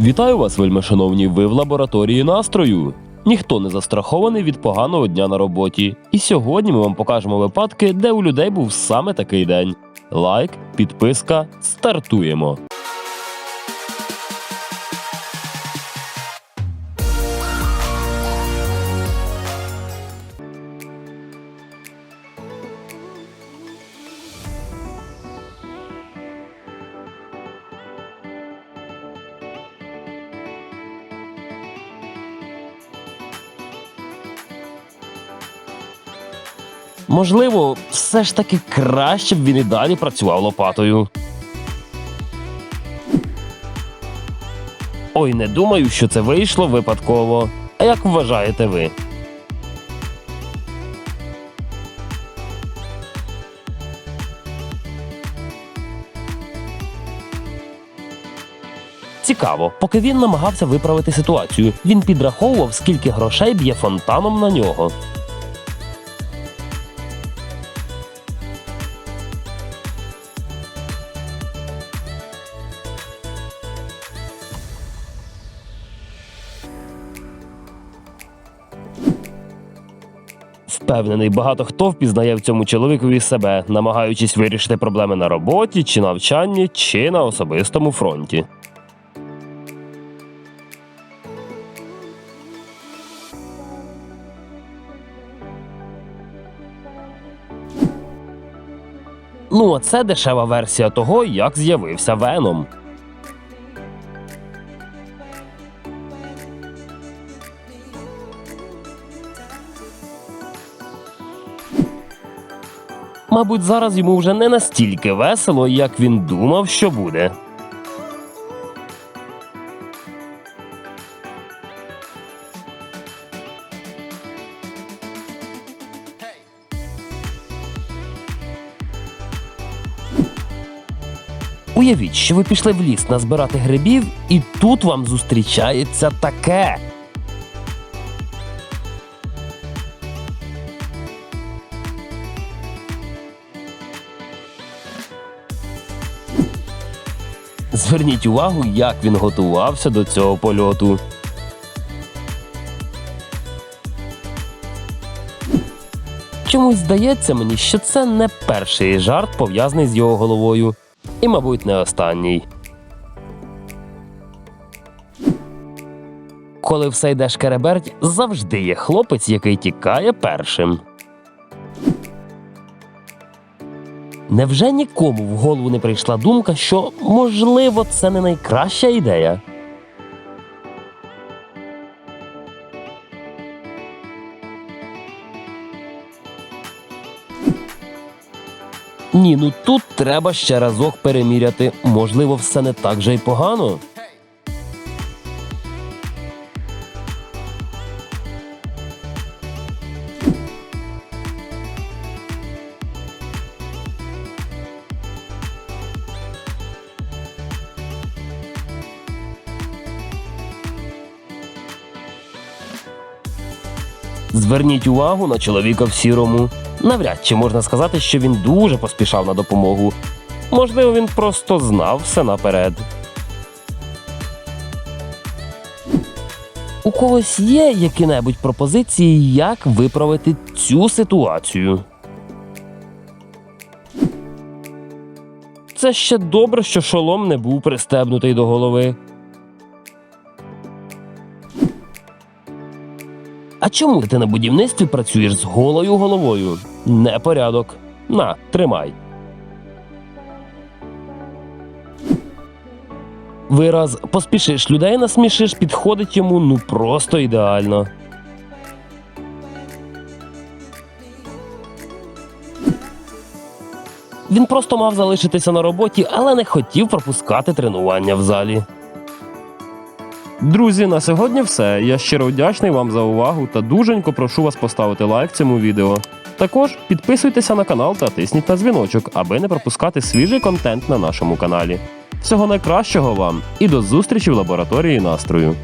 Вітаю вас, вельми шановні, ви в лабораторії настрою. Ніхто не застрахований від поганого дня на роботі. І сьогодні ми вам покажемо випадки, де у людей був саме такий день. Лайк, підписка, стартуємо. Можливо, все ж таки краще б він і далі працював лопатою. Ой, не думаю, що це вийшло випадково. А як вважаєте ви? Цікаво, поки він намагався виправити ситуацію, він підраховував, скільки грошей б'є фонтаном на нього. Впевнений, багато хто впізнає в цьому чоловікові себе, намагаючись вирішити проблеми на роботі, чи навчанні, чи на особистому фронті. Ну, а це дешева версія того, як з'явився Веном. Мабуть, зараз йому вже не настільки весело, як він думав, що буде. Уявіть, що ви пішли в ліс назбирати грибів, і тут вам зустрічається таке. Зверніть увагу, як він готувався до цього польоту. Чомусь здається мені, що це не перший жарт пов'язаний з його головою, і, мабуть, не останній. Коли все йде шкереберть, завжди є хлопець, який тікає першим. Невже нікому в голову не прийшла думка, що можливо це не найкраща ідея? Ні, ну тут треба ще разок переміряти. Можливо, все не так же й погано. Зверніть увагу на чоловіка в сірому. Навряд чи можна сказати, що він дуже поспішав на допомогу. Можливо, він просто знав все наперед. У когось є які-небудь пропозиції, як виправити цю ситуацію? Це ще добре, що шолом не був пристебнутий до голови. А чому ти на будівництві працюєш з голою головою? Непорядок. На, тримай. Вираз поспішиш людей насмішиш підходить йому ну просто ідеально. Він просто мав залишитися на роботі, але не хотів пропускати тренування в залі. Друзі, на сьогодні все. Я щиро вдячний вам за увагу та дуженько прошу вас поставити лайк цьому відео. Також підписуйтеся на канал та тисніть на дзвіночок, аби не пропускати свіжий контент на нашому каналі. Всього найкращого вам і до зустрічі в лабораторії настрою.